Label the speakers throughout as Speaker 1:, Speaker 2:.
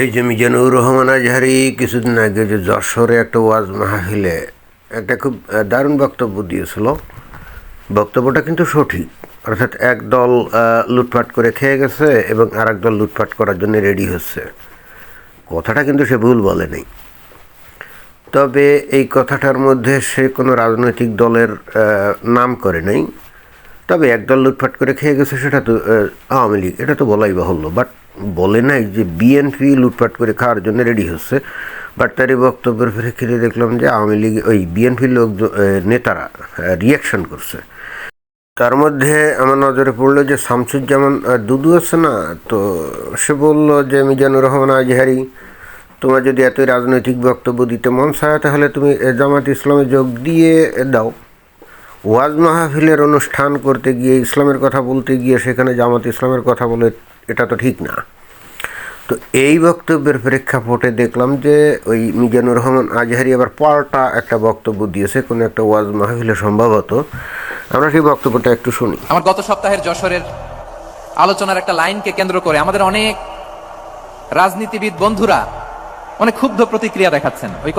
Speaker 1: এই যে মিজানুর রহমান আজহারি কিছুদিন আগে যে যশোরে একটা ওয়াজ মাহফিলে একটা খুব দারুণ বক্তব্য দিয়েছিল। বক্তব্যটা কিন্তু সঠিক। অর্থাৎ এক দল লুটপাট করে খেয়ে গেছে এবং আর দল লুটপাট করার জন্য রেডি হচ্ছে। কথাটা কিন্তু সে ভুল বলে নেই তবে এই কথাটার মধ্যে সে কোনো রাজনৈতিক দলের নাম করে নাই। তবে একদল লুটপাট করে খেয়ে গেছে, সেটা তো আওয়ামী লীগ, এটা তো বলাই বাহুল্য। বাট বলে নাই যে বিএনপি লুটপাট করে খাওয়ার জন্য রেডি হচ্ছে বাট তার এই বক্তব্যের প্রেক্ষিতে দেখলাম যে আওয়ামী লীগ, ওই বিএনপির লোক নেতারা রিয়াকশন করছে। তার মধ্যে আমার নজরে পড়ল যে শামসুজ্জামান দুদু আছে না? তো সে বলল যে মিজানুর রহমান আজহারি, তোমার যদি এতই রাজনৈতিক বক্তব্য দিতে মন চায়, তাহলে তুমি জামাত ইসলামে যোগ দিয়ে দাও। ওয়াজ মাহফিলের অনুষ্ঠান করতে গিয়ে, ইসলামের কথা বলতে গিয়ে সেখানে জামাত ইসলামের কথা বলে এটা তো ঠিক না। তো এই বক্তব্যের প্রেক্ষাপটে দেখলাম যে ওই মিজানুর রহমান আজহারি আবার পাল্টা একটা বক্তব্য দিয়েছে কোনো একটা ওয়াজ মাহফিলে সম্ভবত। আমরা সেই বক্তব্যটা একটু শুনি।
Speaker 2: আমার গত সপ্তাহের যশোরের আলোচনার একটা লাইনকে কেন্দ্র করে আমাদের অনেক রাজনীতিবিদ বন্ধুরা অনেক ক্ষুব্ধ প্রতিক্রিয়া দেখাচ্ছেন। ওই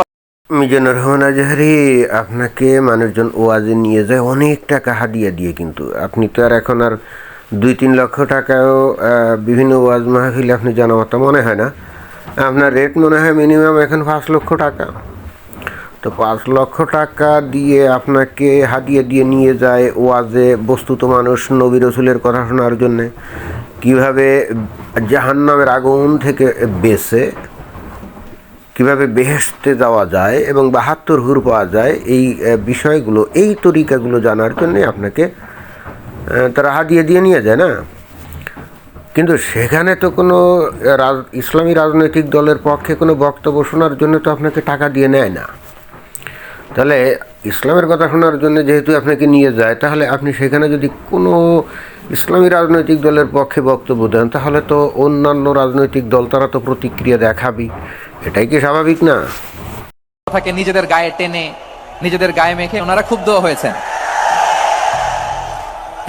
Speaker 1: মিজানুর রহমান আজহারি আপনাকে মানুষজন ওয়াজে নিয়ে যায় অনেক টাকা হাদিয়া দিয়ে কিন্তু। আপনি তো আর এখন আর দুই তিন লক্ষ টাকাও বিভিন্ন ওয়াজ মাহফিলে আপনি জানামতো মনে হয় না। আপনার রেট মনে হয় মিনিমাম এখন পাঁচ লক্ষ টাকা। তো পাঁচ লক্ষ টাকা দিয়ে আপনাকে হাতিয়ে দিয়ে নিয়ে যায় ওয়াজে বস্তুত মানুষ নবী রসুলের কথা শোনার জন্যে। কীভাবে জাহান্নামের আগুন থেকে বেঁচে, কীভাবে বেহেশতে যাওয়া যায় এবং বাহাত্তর হুর পাওয়া যায়, এই বিষয়গুলো, এই তরিকাগুলো জানার জন্যে আপনাকে তারা হাদিয়ে দিয়ে নিয়ে যায় না? কিন্তু সেখানে তো কোনো ইসলামী রাজনৈতিক দলের পক্ষে কোনো বক্তব্য শোনার জন্য তো আপনাকে টাকা দিয়ে নেয় না। তাহলে ইসলামের কথা শোনার জন্য যেহেতু আপনাকে নিয়ে যায়, তাহলে আপনি সেখানে যদি কোনো ইসলামী রাজনৈতিক দলের পক্ষে বক্তব্য দেন, তাহলে তো অন্যান্য রাজনৈতিক দল তারা তো প্রতিক্রিয়া দেখাবি এটাই কি স্বাভাবিক না?
Speaker 2: নিজেদের গায়ে টেনে, নিজেদের গায়ে মেখে ওনারা ক্ষুব্ধ হয়েছেন।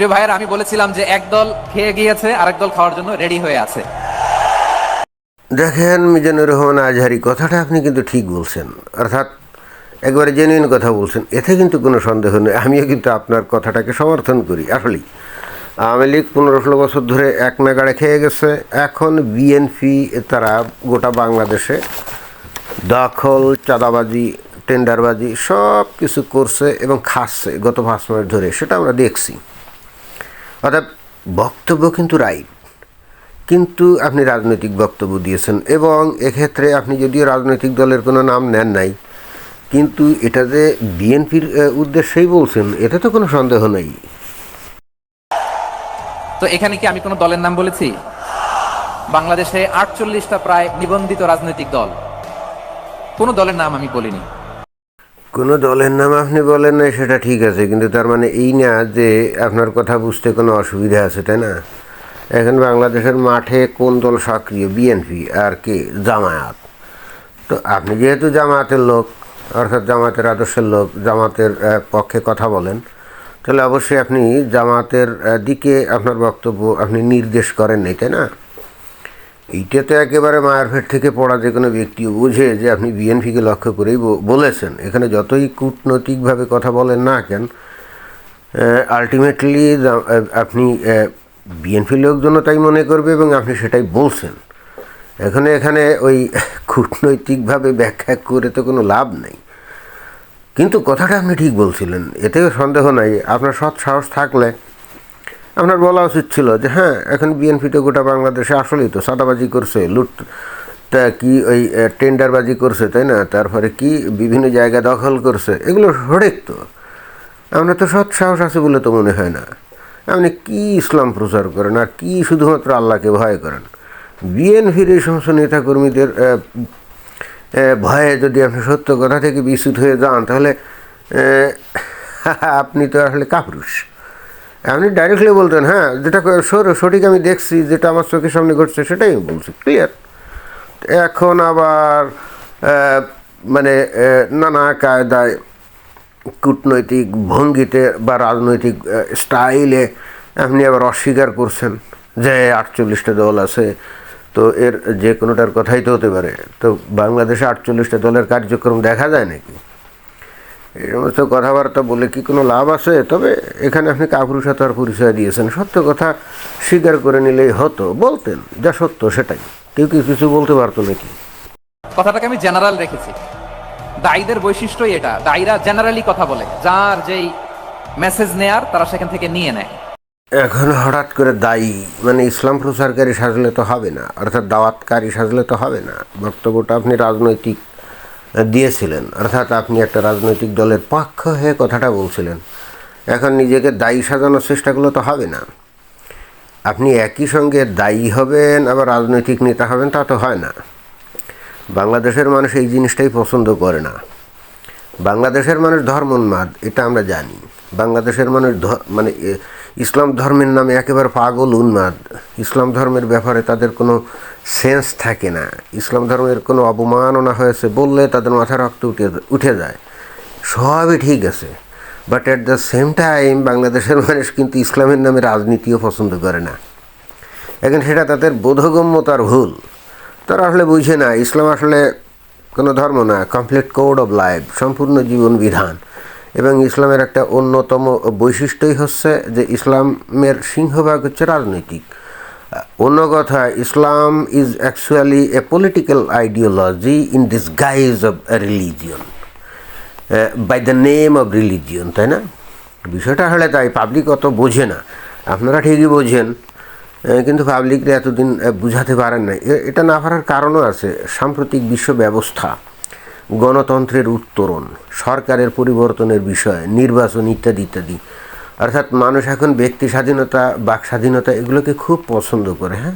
Speaker 2: প্রিয় ভাইয়ের, আমি বলেছিলাম যে একদল খেয়ে গিয়েছে, আরেক দল খাওয়ার জন্য রেডি হয়ে আছে।
Speaker 1: দেখেন মিজানুর রহমান আজহারি, কথাটা আপনি কিন্তু ঠিক বলছেন। অর্থাৎ একবারে জেনুইন কথা বলছেন, এতে কিন্তু কোনো সন্দেহ নেই। আমিও কিন্তু আপনার কথাটাকে সমর্থন করি, আসলেই। আওয়ামী লীগ পনেরো ষোলো বছর ধরে এক নাগাড়ে খেয়ে গেছে। এখন বিএনপি তারা গোটা বাংলাদেশে দখল, চাঁদাবাজি, টেন্ডারবাজি সব কিছু করছে এবং খাচ্ছে গত পাঁচ মাস ধরে, সেটা আমরা দেখছি। অর্থাৎ বক্তব্য কিন্তু রাইট কিন্তু আপনি রাজনৈতিক বক্তব্য দিয়েছেন এবং এক্ষেত্রে আপনি যদিও রাজনৈতিক দলের কোনো নাম নেন নাই, কিন্তু এটা যে বিএনপির উদ্দেশ্যেই বলছেন, এতে তো কোনো সন্দেহ নেই।
Speaker 2: তো এখানে কি আমি কোনো দলের নাম বলেছি? বাংলাদেশে আটচল্লিশটা প্রায় নিবন্ধিত রাজনৈতিক দল। কোনো দলের নাম আমি বলিনি।
Speaker 1: কোনো দলের নাম আপনি বলেন না সেটা ঠিক আছে, কিন্তু তার মানে এই না যে আপনার কথা বুঝতে কোনো অসুবিধা আছে, তাই না? এখন বাংলাদেশের মাঠে কোন দল সক্রিয়? বিএনপি আর কে? জামায়াত। তো আপনি যেহেতু জামায়াতের লোক, অর্থাৎ জামাতের আদর্শের লোক, জামাতের পক্ষে কথা বলেন, তাহলে অবশ্যই আপনি জামাতের দিকে আপনার বক্তব্য আপনি নির্দেশ করেন নাই, তাই না? এইটা তো একেবারে মায়ের ফের থেকে পড়া যে কোনো ব্যক্তি বুঝে যে আপনি বিএনপিকে লক্ষ্য করেই বলেছেন। এখানে যতই কূটনৈতিকভাবে কথা বলেন না কেন আলটিমেটলি আপনি বিএনপির লোকজনও তাই মনে করবে এবং আপনি সেটাই বলছেন। এখানে এখানে ওই কূটনৈতিকভাবে ব্যাখ্যা করে তো কোনো লাভ নেই। কিন্তু কথাটা আপনি ঠিক বলছিলেন, এতেও সন্দেহ নাই। আপনার সৎ সাহস থাকলে আপনার বলা উচিত ছিল যে হ্যাঁ এখন বিএনপি তো গোটা বাংলাদেশে আসলেই তো সাদাবাজি করছে লুট তা কি ওই টেন্ডারবাজি করছে, তাই না? তারপরে কি বিভিন্ন জায়গা দখল করছে, এগুলো সঠিক তো। আপনার তো সৎ সাহস আছে বলে তো মনে হয় না। আপনি কি ইসলাম প্রচার করেন আর কি শুধুমাত্র আল্লাহকে ভয় করেন? বিএনপির এই সমস্ত নেতাকর্মীদের ভয়ে যদি আপনি সত্য কথা থেকে বিস্মিত হয়ে যান, তাহলে আপনি তো আসলে কাপুরুষ। আপনি ডাইরেক্টলি বলতেন হ্যাঁ যেটা সঠিক আমি দেখছি, যেটা আমার চোখের সামনে ঘটছে, সেটাই আমি বলছি ক্লিয়ার এখন আবার মানে নানা কায়দায় কূটনৈতিক ভঙ্গিতে বা রাজনৈতিক স্টাইলে আপনি আবার অস্বীকার করছেন যে আটচল্লিশটা দল আছে, তো এর যে কোনোটার কথাই তো হতে পারে। তো বাংলাদেশে আটচল্লিশটা দলের কার্যক্রম দেখা যায় নাকি? এই সমস্ত কথাবার্তা বলে কি কোনো লাভ আছে? তবে এখানে আপনি কাপুরুষতার পরিচয় দিয়েছেন। সত্য কথা স্বীকার করে নিলেই হতো। বলতেন যা সত্য সেটাই। কেউ কি কিছু বলতে পারতো নাকি?
Speaker 2: কথাটাকে আমি জেনারেল রেখেছি। দায়ীদের বৈশিষ্ট্যই এটা। দায়ীরা জেনারেলি কথা বলে। যার যেই মেসেজ নেয়ার তারা সেখান থেকে নিয়ে নেয়।
Speaker 1: এখন হঠাৎ করে দায়ী মানে ইসলাম প্রচারকারী সাজলে তো হবে না অর্থাৎ দাওয়াতকারী সাজলে তো হবে না। বক্তব্যটা আপনি রাজনৈতিক দিয়েছিলেন। অর্থাৎ আপনি একটা রাজনৈতিক দলের পক্ষ হয়ে কথাটা বলছিলেন। এখন নিজেকে দায়ী সাজানোর চেষ্টাগুলো তো হবে না। আপনি একই সঙ্গে দায়ী হবেন, আবার রাজনৈতিক নেতা হবেন, তা তো হয় না। বাংলাদেশের মানুষ এই জিনিসটাই পছন্দ করে না। বাংলাদেশের মানুষ ধর্মোন্মাদ, এটা আমরা জানি। বাংলাদেশের মানুষ মানে ইসলাম ধর্মের নামে একেবারে পাগল উন্মাদ। ইসলাম ধর্মের ব্যাপারে তাদের কোনো সেন্স থাকে না। ইসলাম ধর্মের কোনো অবমাননা হয়েছে বললে তাদের মাথা রক্ত উঠে উঠে যায়। সবই ঠিক আছে। But at the same time বাংলাদেশের মানুষ কিন্তু ইসলামের নামে রাজনীতিও পছন্দ করে না। এখন সেটা তাদের বোধগম্যতার ভুল। তারা আসলে বুঝে না, ইসলাম আসলে কোনো ধর্ম না কমপ্লিট কোড অফ লাইফ সম্পূর্ণ জীবন বিধান। এবং ইসলামের একটা অন্যতম বৈশিষ্ট্যই হচ্ছে যে ইসলামের সিংহভাগ হচ্ছে রাজনৈতিক। অন্য কথা Islam is actually a political ideology in this guise of religion by the name of religion তাই না? বিষয়টা হলে তাই পাবলিক অত বোঝে না। আপনারা ঠিকই বোঝেন কিন্তু পাবলিকরা এতদিন বুঝাতে পারেন না এটা না পারার কারণও আছে, সাম্প্রতিক বিশ্ব ব্যবস্থা। গণতন্ত্রের উত্তরণ, সরকারের পরিবর্তনের বিষয়, নির্বাচন ইত্যাদি ইত্যাদি। অর্থাৎ মানুষ এখন ব্যক্তি স্বাধীনতা, বাক স্বাধীনতা এগুলোকে খুব পছন্দ করে হ্যাঁ?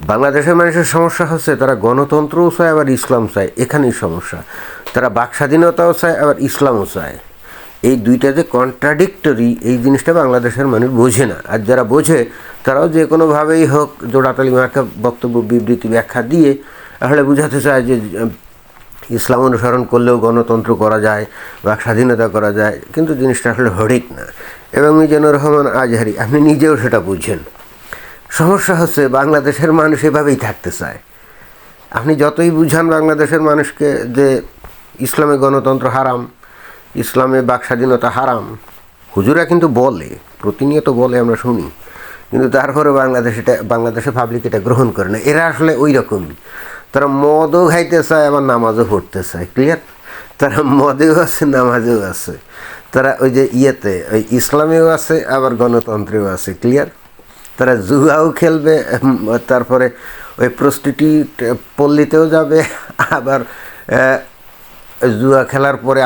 Speaker 1: বাংলাদেশের মানুষের সমস্যা হচ্ছে তারা গণতন্ত্রও চায়, আবার ইসলাম চায়। এখানেই সমস্যা। তারা বাক স্বাধীনতাও চায়, আবার ইসলামও চায়। এই দুইটা যে কন্ট্রাডিক্টরি এই জিনিসটা বাংলাদেশের মানুষ বোঝে না। আর যারা বোঝে, তারাও যে কোনোভাবেই হোক, জোড়াতালি মার্কা বক্তব্য, বিবৃতি, ব্যাখ্যা দিয়ে আসলে বোঝাতে চায় যে ইসলাম অনুসরণ করলেও গণতন্ত্র করা যায় বা স্বাধীনতা করা যায়, কিন্তু জিনিসটা আসলে হরিক না। এবং মিজানুর রহমান আজহারি, আপনি নিজেও সেটা বুঝছেন। সমস্যা হচ্ছে বাংলাদেশের মানুষ এভাবেই থাকতে চায়। আপনি যতই বুঝান বাংলাদেশের মানুষকে যে ইসলামে গণতন্ত্র হারাম, ইসলামে বাক স্বাধীনতা হারাম, হুজুরা কিন্তু বলে, প্রতিনিয়ত বলে আমরা শুনি। কিন্তু তারপরে বাংলাদেশ এটা, বাংলাদেশে পাবলিক এটা গ্রহণ করে না। এরা আসলে ওই রকমই। তারা মদও খাইতে চায়, আবার নামাজও পড়তে চায়। ক্লিয়ার তারা মদেও আছে, নামাজেও আছে। তারা ওই যে ইয়েতে, ওই ইসলামেও আছে, আবার গণতন্ত্রেও আছে। ক্লিয়ার তারা জুয়াও খেলবে তারপরে ওই প্রস্টিটিউট পল্লীতেও যাবে, আবার জুয়া খেলার পরে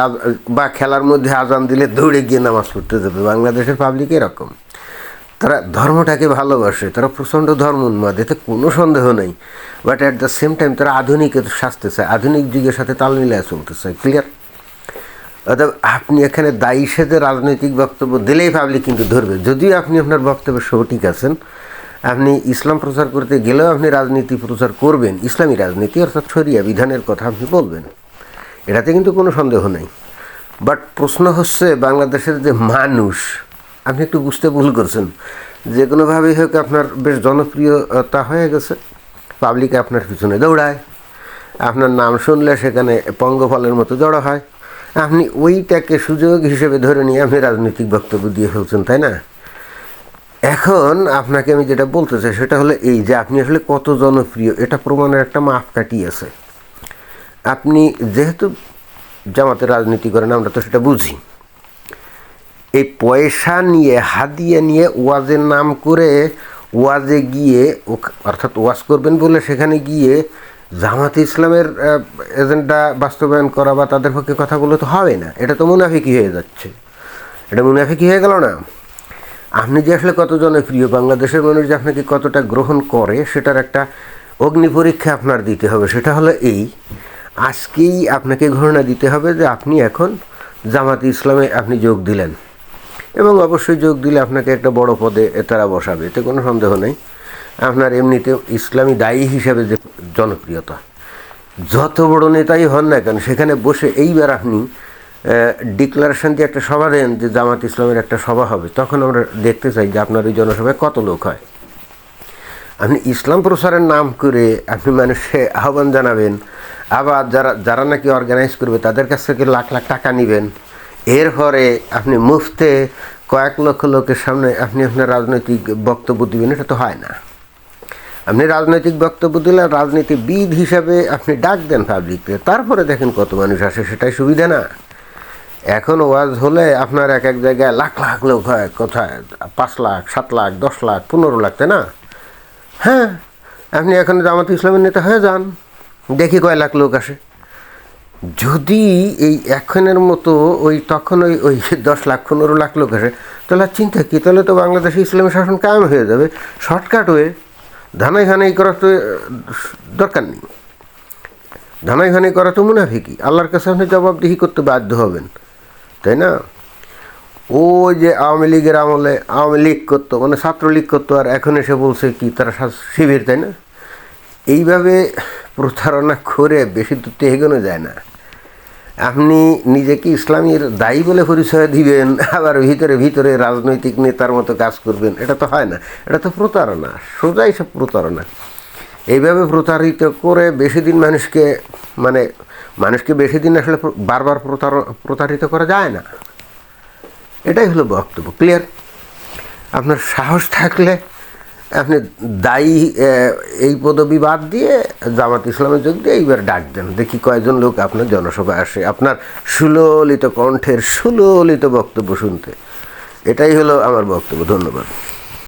Speaker 1: বা খেলার মধ্যে আজান দিলে দৌড়ে গিয়ে নামাজ পড়তে যাবে। বাংলাদেশের পাবলিক এরকম। তারা ধর্মটাকে ভালোবাসে, তারা প্রচণ্ড ধর্ম উন্মাদ এতে কোনো সন্দেহ নেই। But at the same time তারা আধুনিকের শাস্তে চায়, আধুনিক যুগের সাথে তাল মিলায় চলতে চায় ক্লিয়ার অর্থাৎ আপনি এখানে দায়ী সেজে রাজনৈতিক বক্তব্য দিলেই পাবলিক কিন্তু ধরবে। যদিও আপনি আপনার বক্তব্যে সঠিক আছেন, আপনি ইসলাম প্রচার করতে গেলেও আপনি রাজনীতি প্রচার করবেন, ইসলামী রাজনীতি অর্থাৎ শরিয়া বিধানের কথা আপনি বলবেন, এটাতে কিন্তু কোনো সন্দেহ নেই। বাট প্রশ্ন হচ্ছে বাংলাদেশের যে মানুষ আপনি একটু বুঝতে ভুল করছেন। যে কোনোভাবেই হোক আপনার বেশ জনপ্রিয়তা হয়ে গেছে। পাবলিক আপনার পিছনে দৌড়ায়। আপনার নাম শুনলে সেখানে পঙ্গফলের মতো জড়ো হয়। আপনি ওইটাকে সুযোগ হিসেবে ধরে নিয়ে আপনি রাজনৈতিক বক্তব্য দিয়ে ফেলছেন, তাই না? এখন আপনাকে আমি যেটা বলতে চাই সেটা হলো এই যে আপনি আসলে কত জনপ্রিয়, এটা প্রমাণের একটা মাপকাঠি আছে। আপনি যেহেতু জামাতে রাজনীতি করেন, আমরা তো সেটা বুঝি। এই পয়সা নিয়ে, হাদিয়া নিয়ে ওয়াজের নাম করে ওয়াজে গিয়ে অর্থাৎ ওয়াজ করবেন বলে সেখানে গিয়ে জামাত ইসলামের এজেন্ডা বাস্তবায়ন করা বা তাদের পক্ষে কথা বলে তো হবে না। এটা তো মুনাফিকি হয়ে যাচ্ছে। এটা মুনাফিকি হয়ে গেল না? আপনি যে আসলে কত জনপ্রিয় বাংলাদেশের মানুষ যে আপনাকে কতটা গ্রহণ করে, সেটার একটা অগ্নি পরীক্ষা আপনার দিতে হবে। সেটা হলো এই, আজকেই আপনাকে ঘোষণা দিতে হবে যে আপনি এখন জামাত ইসলামে আপনি যোগ দিলেন। এবং অবশ্যই যোগ দিলে আপনাকে একটা বড় পদে তারা বসাবে, এতে কোনো সন্দেহ নেই। আপনার এমনিতে ইসলামী দায়ী হিসাবে যে জনপ্রিয়তা, যত বড় নেতাই হন না কেন, সেখানে বসে এইবার আপনি ডিক্লারেশন দিয়ে একটা সভা দেন যে জামাত ইসলামের একটা সভা হবে, তখন আমরা দেখতে চাই যে আপনার ওই জনসভায় কত লোক হয়। আপনি ইসলাম প্রচারের নাম করে আপনি মানুষকে আহ্বান জানাবেন, আবার যারা যারা নাকি অর্গানাইজ করবে, তাদের কাছ থেকে লাখ লাখ টাকা নেবেন। এরপরে আপনি মুফতে কয়েক লক্ষ লোকের সামনে আপনি আপনার রাজনৈতিক বক্তব্য দিবেন, এটা তো হয় না। আপনি রাজনৈতিক বক্তব্য দিলে রাজনীতিবিদ হিসাবে আপনি ডাক দেন পাবলিককে তারপরে দেখেন কত মানুষ আসে, সেটাই সুবিধা না। এখন ওয়াজ হলে আপনার এক এক জায়গায় লাখ লাখ লোক হয়, কোথায়? পাঁচ লাখ, সাত লাখ, দশ লাখ, পনেরো লাখ, তাই না? হ্যাঁ আপনি এখন জামাত ইসলামের নেতা হয়ে যান, দেখি কয় লাখ লোক আসে। যদি এই এখনের মতো ওই তখন ওই ওই দশ লাখ, পনেরো লাখ লোক আসে, তাহলে চিন্তা কী? তাহলে তো বাংলাদেশে ইসলামী শাসন কায়েম হয়ে যাবে। শর্টকাট হয়ে ধানাই খানাই করার তো দরকার নেই। ধানাই খানাই করা তো মুনাফিকি আল্লাহর কাছে আপনি জবাবদিহি করতে বাধ্য হবেন, তাই না? ও যে আওয়ামী লীগের আমলে আওয়ামী লীগ করতো মানে ছাত্রলীগ করতো, আর এখন এসে বলছে কি, তারা শিবির, তাই না? এইভাবে প্রতারণা করে বেশি দূর এগোনো যায় না। আপনি নিজেকে ইসলামীর দায়ী বলে পরিচয় দিবেন, আবার ভিতরে ভিতরে রাজনৈতিক নেতার মতো কাজ করবেন, এটা তো হয় না। এটা তো প্রতারণা, সোজাই সব প্রতারণা। এইভাবে প্রতারিত করে বেশি দিন মানুষকে মানে মানুষকে বেশি দিন আসলে বারবার প্রতার, প্রতারিত করা যায় না। এটাই হলো বক্তব্য ক্লিয়ার আপনার সাহস থাকলে আপনি দায়ী এই পদবি বাদ দিয়ে জামাত ইসলামের যোগ দিয়ে এইবার ডাক দেন। দেখি কয়জন লোক আপনার জনসভায় আসে। আপনার সুললিত কণ্ঠের সুললিত বক্তব্য শুনতে। এটাই হলো আমার বক্তব্য। ধন্যবাদ।